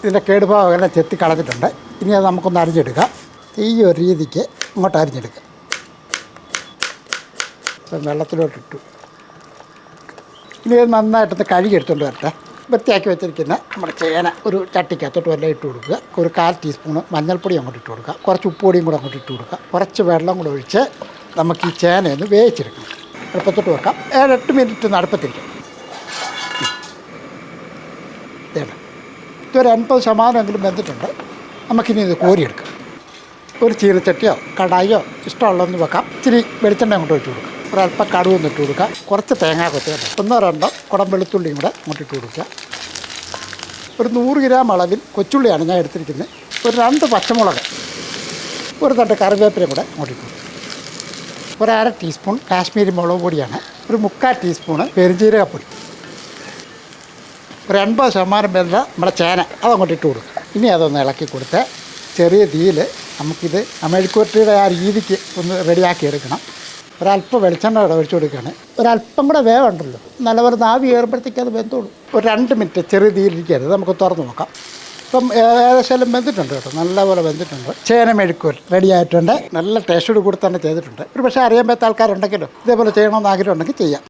ഇതിന്റെ കേടുഭാഗം എല്ലാം ചെത്തി കളഞ്ഞിട്ടുണ്ട്. ഇനി അത് നമുക്കൊന്ന് അരിഞ്ഞെടുക്കാം. ഈ ഒരു രീതിക്ക് ഇങ്ങോട്ട് അരിഞ്ഞെടുക്കാം. ഇപ്പം വെള്ളത്തിലോട്ട് ഇട്ടു ഇനി ഇത് നന്നായിട്ടൊന്ന് കഴുകി എടുത്തുകൊണ്ട് വരട്ടെ. വൃത്തിയാക്കി വെച്ചിരിക്കുന്ന നമ്മുടെ ചേന ഒരു ചട്ടിക്കകത്തോട്ട് വല്ല ഇട്ട് കൊടുക്കുക. ഒരു കാൽ ടീസ്പൂണ് മഞ്ഞൾപ്പൊടി അങ്ങോട്ട് ഇട്ട് കൊടുക്കുക. കുറച്ച് ഉപ്പുപൊടിയും കൂടെ അങ്ങോട്ട് ഇട്ട് കൊടുക്കുക. കുറച്ച് വെള്ളം കൂടെ ഒഴിച്ച് നമുക്ക് ഈ ചേനയൊന്ന് വേവിച്ചെടുക്കണം. അടുപ്പത്തോട്ട് വെക്കാം. ഏഴെട്ട് മിനിറ്റ് ഒന്ന് ഇതേണ്ട ഇതൊരു അൻപത് ശതമാനമെങ്കിലും വെന്തിട്ടുണ്ട്. നമുക്കിനി ഇത് കോരിയെടുക്കാം. ഒരു ചീനച്ചട്ടിയോ കടായോ ഇഷ്ടമുള്ളതെന്ന് വെക്കാം. ഇച്ചിരി വെളിച്ചെണ്ണ അങ്ങോട്ട് ഒഴിച്ച് കൊടുക്കാം. ഒരല്പം കടുവ് ഒന്ന് ഇട്ട് കൊടുക്കുക കുറച്ച് തേങ്ങ കൊത്തിയാൽ ഒന്നോ രണ്ടോ കുടം വെളുത്തുള്ളിയും കൂടെ അങ്ങോട്ട് ഇട്ട് കൊടുക്കുക. ഒരു നൂറ് ഗ്രാം അളവിൽ കൊച്ചുള്ളിയാണ് ഞാൻ എടുത്തിരിക്കുന്നത്. ഒരു രണ്ട് പച്ചമുളക് ഒരു തണ്ട് കറിവേപ്പിലയും കൂടെ അങ്ങോട്ട് ഇട്ട് കൊടുക്കുക ഒരു ടീസ്പൂൺ കാശ്മീരി മുളക് പൊടിയാണ്. ഒരു മുക്കാൽ ടീസ്പൂണ് പെരുംജീരകപ്പൊടി ഒരു എൺപത് ശതമാനം വരുന്ന നമ്മുടെ ചേന അതങ്ങോട്ട് ഇട്ട് കൊടുക്കും. ഇനി അതൊന്ന് ഇളക്കി കൊടുത്ത് ചെറിയ തീയിൽ നമുക്കിത് മെഴുക്കുവരട്ടിയുടെ ആ രീതിക്ക് ഒന്ന് റെഡിയാക്കി എടുക്കണം. ഒരല്പം വെളിച്ചെണ്ണ ഇവിടെ ഒഴിച്ചു കൊടുക്കുകയാണ്. ഒരല്പം കൂടെ വേവുണ്ടല്ലോ നല്ലപോലെ നാവി കയറുമ്പോഴത്തേക്ക് അത് വെന്തോളൂ ഒരു രണ്ട് മിനിറ്റ് ചെറിയ തീയിലിരിക്കരുത്. നമുക്ക് തുറന്ന് നോക്കാം. ഇപ്പം ഏകദേശം വെന്തിട്ടുണ്ട് കേട്ടോ. നല്ലപോലെ വെന്തിട്ടുണ്ട്. ചേന മെഴുക്കുവൽ റെഡി ആയിട്ടുണ്ട്. നല്ല ടേസ്റ്റോട് കൂടി തന്നെ ചെയ്തിട്ടുണ്ട്. ഒരു പക്ഷേ അറിയാൻ പറ്റാത്ത ആൾക്കാരുണ്ടെങ്കിലോ ഇതേപോലെ ചെയ്യണമെന്ന് ആഗ്രഹമുണ്ടെങ്കിൽ ചെയ്യാം.